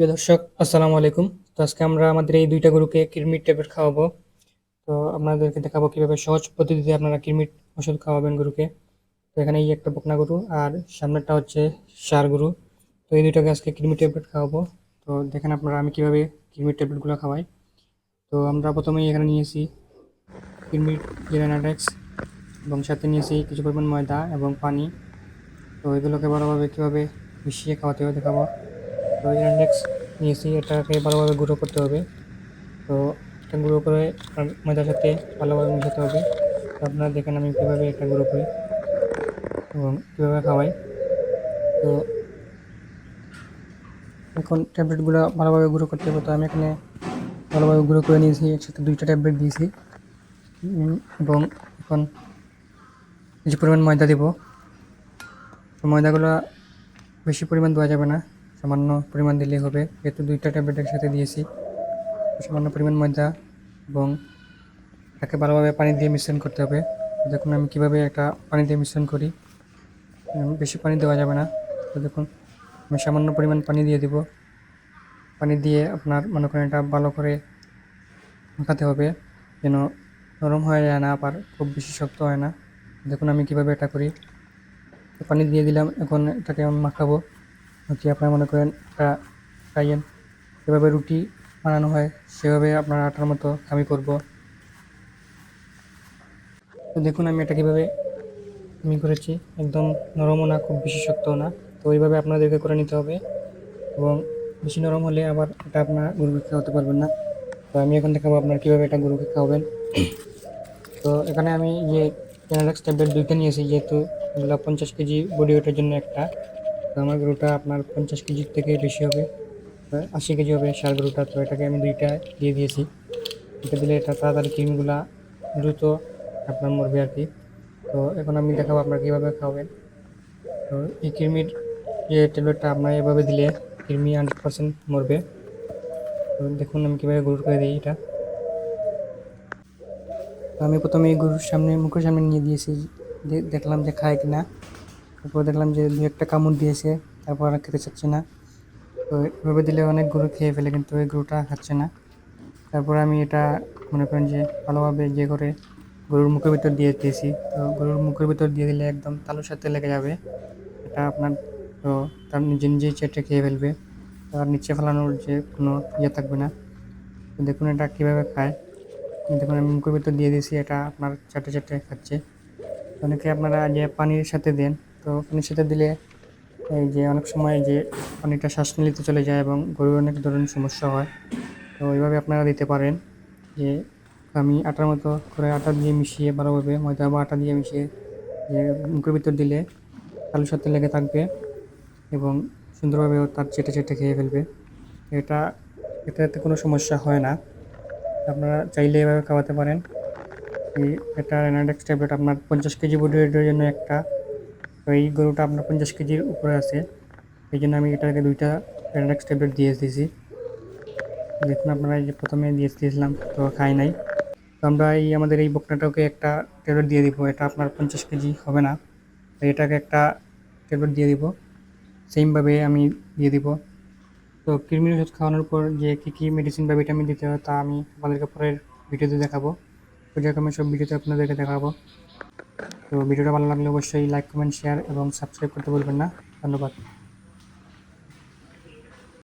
প্রিয় দর্শক, আসসালামু আলাইকুম। তো আজকে আমরা আমাদের এই দুইটা গরুকে কিরমিট ট্যাবলেট খাওয়াবো। তো আপনাদেরকে দেখাবো কীভাবে সহজ পদ্ধতিতে আপনারা কিরমিট ওষুধ খাওয়াবেন গরুকে। তো এখানে এই একটা বকনা গরু আর সামনেরটা হচ্ছে সার গরু। তো এই দুইটাকে আজকে কিরমিট ট্যাবলেট খাওয়াবো। তো দেখেন আপনারা আমি কীভাবে কিরমিট ট্যাবলেটগুলো খাওয়াই। তো আমরা প্রথমেই এখানে নিয়েছি কিরমিট জেনাডেক্স এবং সাথে নিয়েছি কিছু পরিমাণ ময়দা এবং পানি। তো এগুলোকে ভালোভাবে কীভাবে মিশিয়ে খাওয়াতে হবে দেখাবো। তো ইন্ডেক্স নিয়েছি, এটাকে ভালোভাবে গুঁড়ো করতে হবে। তো এটা গুঁড়ো করে ময়দার সাথে ভালোভাবে মিশাতে হবে। তো আপনারা দেখেন আমি কীভাবে এটা গুঁড়ো করি এবং কীভাবে খাওয়াই। তো এখন ট্যাবলেটগুলো ভালোভাবে গুঁড়ো করতে হবে। তো আমি এখানে ভালোভাবে গুঁড়ো করে নিয়েছি, একসাথে দুইটা ট্যাবলেট দিয়েছি। এবং এখন কিছু পরিমাণ ময়দা দিব। ময়দাগুলো বেশি পরিমাণ দেওয়া যাবে না। সামান্য পরিমাণ দিলেই হবে। যেহেতু দুইটা ট্যাবলেট একসাথে দিয়েছি সামান্য পরিমাণ ময়দা এবং তাকে ভালোভাবে পানি দিয়ে মিশ্রণ করতে হবে। দেখুন আমি কীভাবে একটা পানি দিয়ে মিশ্রণ করি। বেশি পানি দেওয়া যাবে না। তো দেখুন, আমি সামান্য পরিমাণ পানি দিয়ে দিব। পানি দিয়ে আপনার মনে করেন এটা ভালো করে মাখাতে হবে, যেন নরম হয়ে যায় না, আবার খুব বেশি শক্ত হয় না। দেখুন আমি কীভাবে এটা করি। পানি দিয়ে দিলাম, এখন এটাকে আমি মাখাবো। হচ্ছে আপনারা মনে করেন খাইয়েন। যেভাবে রুটি বানানো হয়, সেভাবে আপনার আটার মতো আমি করব। তো দেখুন আমি এটা কীভাবে আমি করেছি। একদম নরমও না, খুব বেশি শক্তও না। তো ওইভাবে আপনাদেরকে করে নিতে হবে। এবং বেশি নরম হলে আবার এটা আপনার গরুকে খাওয়াতে পারবেন না। তো আমি এখন দেখাবো আপনার কীভাবে এটা গরুকে খাওয়াবেন। তো এখানে আমি যে প্যানাডাক্স ট্যাবলেট দুইটা নিয়েছি, যেহেতু এগুলো পঞ্চাশ কেজি বডি ওয়েটের জন্য একটা। আমার গরুটা আপনার পঞ্চাশ কেজির থেকে বেশি হবে। আশি কেজি হবে সার গরুটা, তো এটাকে আমি দুইটা দিয়ে দিয়েছি। এটা দিলে এটা তাড়াতাড়ি কৃমিগুলা দ্রুত আপনার মরবে আর কি। তো এখন আমি দেখাবো আপনার কীভাবে খাওয়াবেন। তো এই কৃমির যে ট্যাবলেটটা আপনার এভাবে দিলে কৃমি হান্ড্রেড পার্সেন্ট মরবে। তো দেখুন আমি কীভাবে গরুর করে দিই এটা। আমি প্রথমে গরুর সামনে, মুখের সামনে নিয়ে দিয়েছি। দেখলাম যে খায় কিনা। তারপর দেখলাম যে দু একটা কামড় দিয়েছে, তারপর আর খেতে চাচ্ছে না। তো এভাবে দিলে অনেক গরু খেয়ে ফেলে, কিন্তু এই গরুটা খাচ্ছে না। তারপর আমি এটা মনে করেন যে ভালোভাবে যে করে গরুর মুখের ভিতর দিয়ে দিয়েছি। তো গরুর মুখের ভিতর দিয়ে দিলে একদম তালুর সাথে লেগে যাবে। এটা আপনার তো তার নিজে নিজেই চেটে খেয়ে ফেলবে। আর নিচে ফেলানোর যে কোনো ইয়ে থাকবে না। দেখুন এটা কীভাবে খায়। দেখুন আমি মুখের ভিতর দিয়ে দিয়েছি, এটা আপনার চাটে চাটে খাচ্ছে। অনেকে আপনারা যে পানির সাথে দেন তো সাথে দিলে এই যে অনেক সময় যে অনেকটা শ্বাস নিতে চলে যায় এবং গরুর অনেক ধরনের সমস্যা হয়, তো এইভাবে আপনারা দিতে পারেন যে আমি আটার মতো করে আটা দিয়ে মিশিয়ে ভালোভাবে ময়দা বা আটা দিয়ে মিশিয়ে যে মুখের ভিতর দিলে আলুর সাথে লেগে থাকবে এবং সুন্দরভাবে তার চেটে চেটে খেয়ে ফেলবে। এটা এটা এটাতে কোনো সমস্যা হয় না। আপনারা চাইলে এভাবে খাওয়াতে পারেন। এটা রেনাডেক্স ট্যাবলেট আপনার পঞ্চাশ কেজি বডি ওয়েটের জন্য একটা তো এই গরুটা আপনার পঞ্চাশ কেজির উপরে আছে। এই জন্য আমি এটাকে দুইটা রেনাডেক্স ট্যাবলেট দিয়ে দিয়েছি। দেখুন আপনারা যে প্রথমে দিয়ে দিয়েছিলাম, তো খাই নাই। তো আমরা এই আমাদের এই বকনাটাকে একটা ট্যাবলেট দিয়ে দিব, এটা আপনার পঞ্চাশ কেজি হবে না। তো এটাকে একটা ট্যাবলেট দিয়ে দিব সেমভাবে আমি দিয়ে দিব। তো কৃমির ওষুধ খাওয়ানোর পর যে কী কী মেডিসিন বা ভিটামিন দিতে হয় তা আমি আপনাদেরকে পরের ভিডিওতে দেখাবো। পর্যায়ক্রমে সব ভিডিওতে আপনাদেরকে দেখাবো। তো ভিডিওটা ভালো লাগলে অবশ্যই লাইক কমেন্ট শেয়ার এবং সাবস্ক্রাইব করতে বলবেন না। ধন্যবাদ।